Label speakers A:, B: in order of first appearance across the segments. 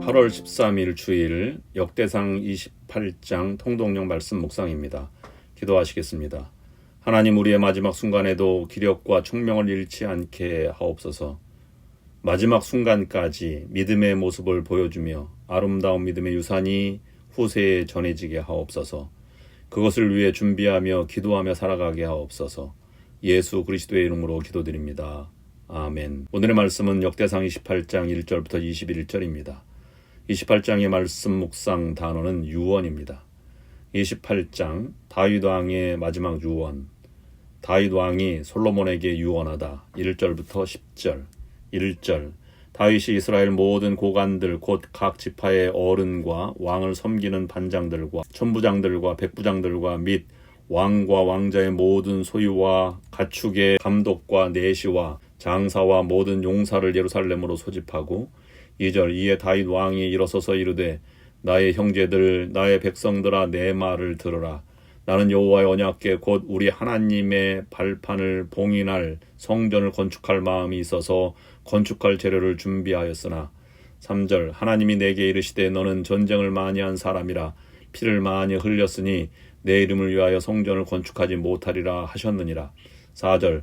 A: 8월 13일 주일 역대상 28장 통독령 말씀 묵상입니다. 기도하시겠습니다. 하나님 우리의 마지막 순간에도 기력과 총명을 잃지 않게 하옵소서. 마지막 순간까지 믿음의 모습을 보여주며 아름다운 믿음의 유산이 후세에 전해지게 하옵소서. 그것을 위해 준비하며 기도하며 살아가게 하옵소서. 예수 그리스도의 이름으로 기도드립니다. 아멘. 오늘의 말씀은 역대상 28장 1절부터 21절입니다. 28장의 말씀 묵상 단어는 유언입니다. 28장 다윗 왕의 마지막 유언. 다윗 왕이 솔로몬에게 유언하다. 1절부터 10절. 1절. 다윗이 이스라엘 모든 고관들 곧 각 지파의 어른과 왕을 섬기는 반장들과 천부장들과 백부장들과 및 왕과 왕자의 모든 소유와 가축의 감독과 내시와 장사와 모든 용사를 예루살렘으로 소집하고 2절 이에 다윗 왕이 일어서서 이르되 나의 형제들 나의 백성들아 내 말을 들으라. 나는 여호와의 언약궤 곧 우리 하나님의 발판을 봉인할 성전을 건축할 마음이 있어서 건축할 재료를 준비하였으나 3절 하나님이 내게 이르시되 너는 전쟁을 많이 한 사람이라 피를 많이 흘렸으니 내 이름을 위하여 성전을 건축하지 못하리라 하셨느니라. 4절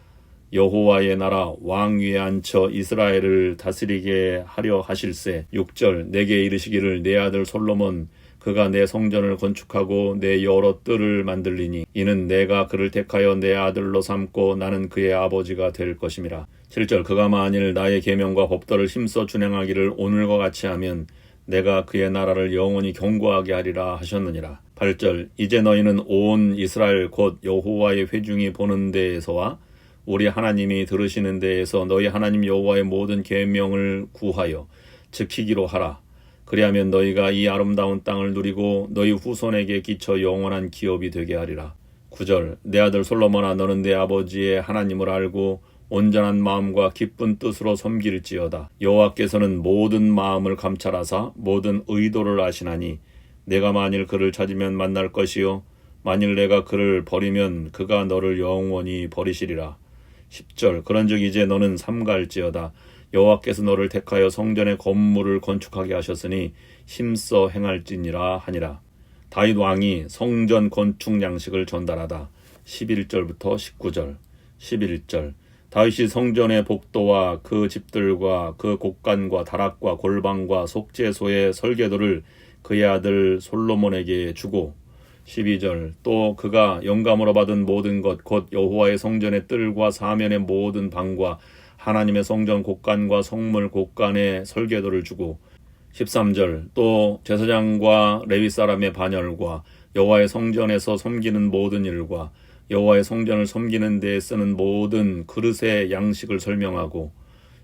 A: 여호와의 나라 왕 위에 앉혀 이스라엘을 다스리게 하려 하실세. 6절 내게 이르시기를 내 아들 솔로몬 그가 내 성전을 건축하고 내 여러 뜰을 만들리니 이는 내가 그를 택하여 내 아들로 삼고 나는 그의 아버지가 될 것임이라. 7절 그가 만일 나의 계명과 법도를 힘써 준행하기를 오늘과 같이 하면 내가 그의 나라를 영원히 경고하게 하리라 하셨느니라. 8절 이제 너희는 온 이스라엘 곧 여호와의 회중이 보는 데에서와 우리 하나님이 들으시는 데에서 너희 하나님 여호와의 모든 계명을 구하여 지키기로 하라. 그리하면 너희가 이 아름다운 땅을 누리고 너희 후손에게 끼쳐 영원한 기업이 되게 하리라. 9절 내 아들 솔로몬아 너는 내 아버지의 하나님을 알고 온전한 마음과 기쁜 뜻으로 섬길지어다. 여호와께서는 모든 마음을 감찰하사 모든 의도를 아시나니 내가 만일 그를 찾으면 만날 것이요 만일 내가 그를 버리면 그가 너를 영원히 버리시리라. 10절. 그런즉 이제 너는 삼갈지어다. 여호와께서 너를 택하여 성전의 건물을 건축하게 하셨으니 힘써 행할지니라 하니라. 다윗 왕이 성전 건축 양식을 전달하다. 11절부터 19절. 11절. 다윗이 성전의 복도와 그 집들과 그 곡간과 다락과 골방과 속죄소의 설계도를 그의 아들 솔로몬에게 주고 12절 또 그가 영감으로 받은 모든 것 곧 여호와의 성전의 뜰과 사면의 모든 방과 하나님의 성전 곡간과 성물 곡간의 설계도를 주고 13절 또 제사장과 레위 사람의 반열과 여호와의 성전에서 섬기는 모든 일과 여호와의 성전을 섬기는 데에 쓰는 모든 그릇의 양식을 설명하고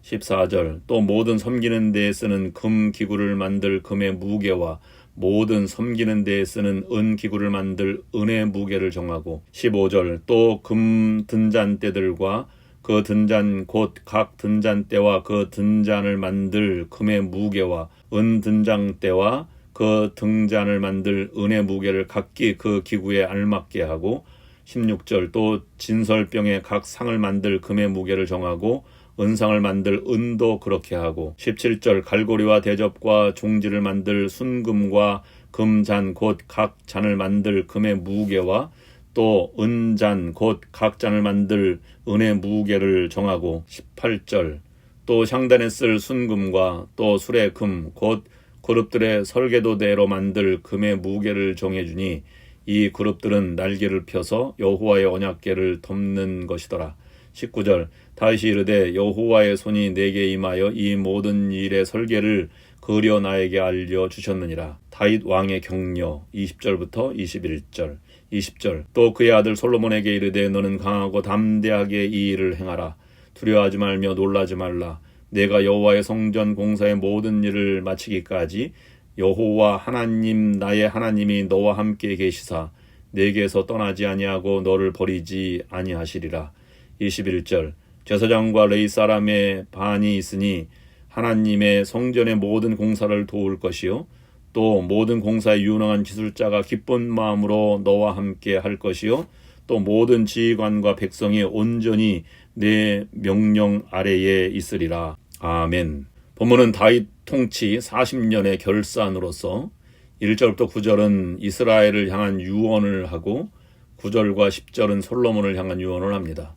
A: 14절 또 모든 섬기는 데에 쓰는 금 기구를 만들 금의 무게와 모든 섬기는 데에 쓰는 은 기구를 만들 은의 무게를 정하고 15절 또 금 등잔대들과 그 등잔 곧 각 등잔대와 그 등잔을 만들 금의 무게와 은 등잔대와 그 등잔을 만들 은의 무게를 각기 그 기구에 알맞게 하고 16절 또 진설병의 각 상을 만들 금의 무게를 정하고 은상을 만들 은도 그렇게 하고 17절 갈고리와 대접과 종지를 만들 순금과 금잔 곧 각 잔을 만들 금의 무게와 또 은잔 곧 각 잔을 만들 은의 무게를 정하고 18절 또 향단에 쓸 순금과 또 술의 금 곧 그룹들의 설계도대로 만들 금의 무게를 정해주니 이 그룹들은 날개를 펴서 여호와의 언약궤를 덮는 것이더라. 19절 다시 이르되 여호와의 손이 내게 임하여 이 모든 일의 설계를 그려 나에게 알려 주셨느니라. 다윗 왕의 격려 20절부터 21절 20절 또 그의 아들 솔로몬에게 이르되 너는 강하고 담대하게 이 일을 행하라. 두려워하지 말며 놀라지 말라. 내가 여호와의 성전 공사의 모든 일을 마치기까지 여호와 하나님 나의 하나님이 너와 함께 계시사 내게서 떠나지 아니하고 너를 버리지 아니하시리라. 21절 제사장과 레이 사람의 반이 있으니 하나님의 성전의 모든 공사를 도울 것이요 또 모든 공사에 유능한 기술자가 기쁜 마음으로 너와 함께 할 것이요 또 모든 지휘관과 백성이 온전히 내 명령 아래에 있으리라. 아멘. 본문은 다윗 통치 40년의 결산으로서 1절부터 9절은 이스라엘을 향한 유언을 하고 9절과 10절은 솔로몬을 향한 유언을 합니다.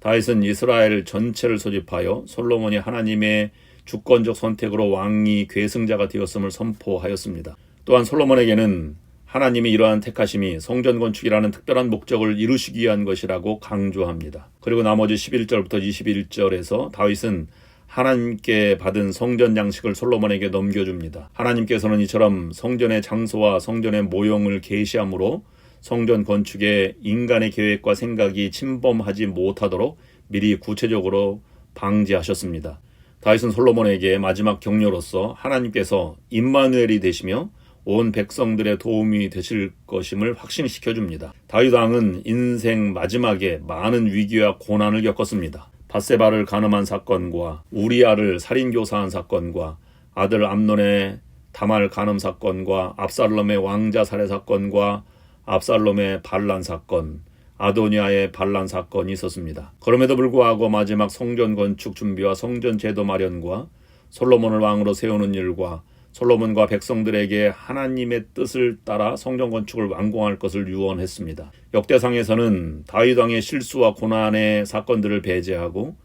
A: 다윗은 이스라엘 전체를 소집하여 솔로몬이 하나님의 주권적 선택으로 왕이 괴승자가 되었음을 선포하였습니다. 또한 솔로몬에게는 하나님이 이러한 택하심이 성전 건축이라는 특별한 목적을 이루시기 위한 것이라고 강조합니다. 그리고 나머지 11절부터 21절에서 다윗은 하나님께 받은 성전 양식을 솔로몬에게 넘겨줍니다. 하나님께서는 이처럼 성전의 장소와 성전의 모형을 계시함으로 성전 건축에 인간의 계획과 생각이 침범하지 못하도록 미리 구체적으로 방지하셨습니다. 다윗은 솔로몬에게 마지막 격려로서 하나님께서 임마누엘이 되시며 온 백성들의 도움이 되실 것임을 확신시켜 줍니다. 다윗 왕은 인생 마지막에 많은 위기와 고난을 겪었습니다. 바세바를 가늠한 사건과 우리아를 살인 교사한 사건과 아들 암논의 다말 간음 사건과 압살롬의 왕자 살해 사건과 압살롬의 반란 사건, 아도니아의 반란 사건이 있었습니다. 그럼에도 불구하고 마지막 성전 건축 준비와 성전 제도 마련과 솔로몬을 왕으로 세우는 일과 솔로몬과 백성들에게 하나님의 뜻을 따라 성전 건축을 완공할 것을 유언했습니다. 역대상에서는 다윗 왕의 실수와 고난의 사건들을 배제하고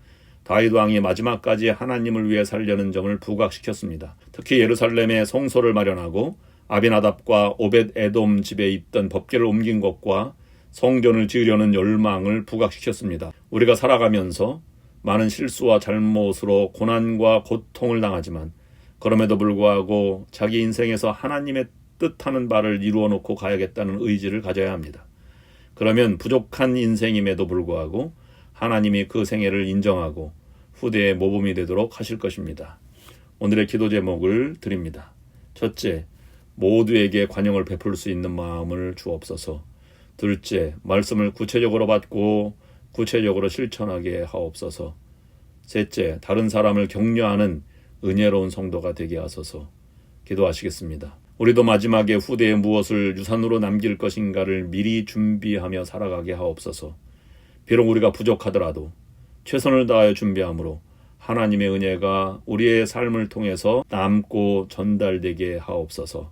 A: 다윗 왕이 마지막까지 하나님을 위해 살려는 점을 부각시켰습니다. 특히 예루살렘에 성소를 마련하고 아비나답과 오벳 에돔 집에 있던 법계를 옮긴 것과 성전을 지으려는 열망을 부각시켰습니다. 우리가 살아가면서 많은 실수와 잘못으로 고난과 고통을 당하지만 그럼에도 불구하고 자기 인생에서 하나님의 뜻하는 바를 이루어 놓고 가야겠다는 의지를 가져야 합니다. 그러면 부족한 인생임에도 불구하고 하나님이 그 생애를 인정하고 후대의 모범이 되도록 하실 것입니다. 오늘의 기도 제목을 드립니다. 첫째, 모두에게 관용을 베풀 수 있는 마음을 주옵소서. 둘째, 말씀을 구체적으로 받고 구체적으로 실천하게 하옵소서. 셋째, 다른 사람을 격려하는 은혜로운 성도가 되게 하소서. 기도하시겠습니다. 우리도 마지막에 후대에 무엇을 유산으로 남길 것인가를 미리 준비하며 살아가게 하옵소서. 비록 우리가 부족하더라도 최선을 다하여 준비함으로 하나님의 은혜가 우리의 삶을 통해서 남고 전달되게 하옵소서.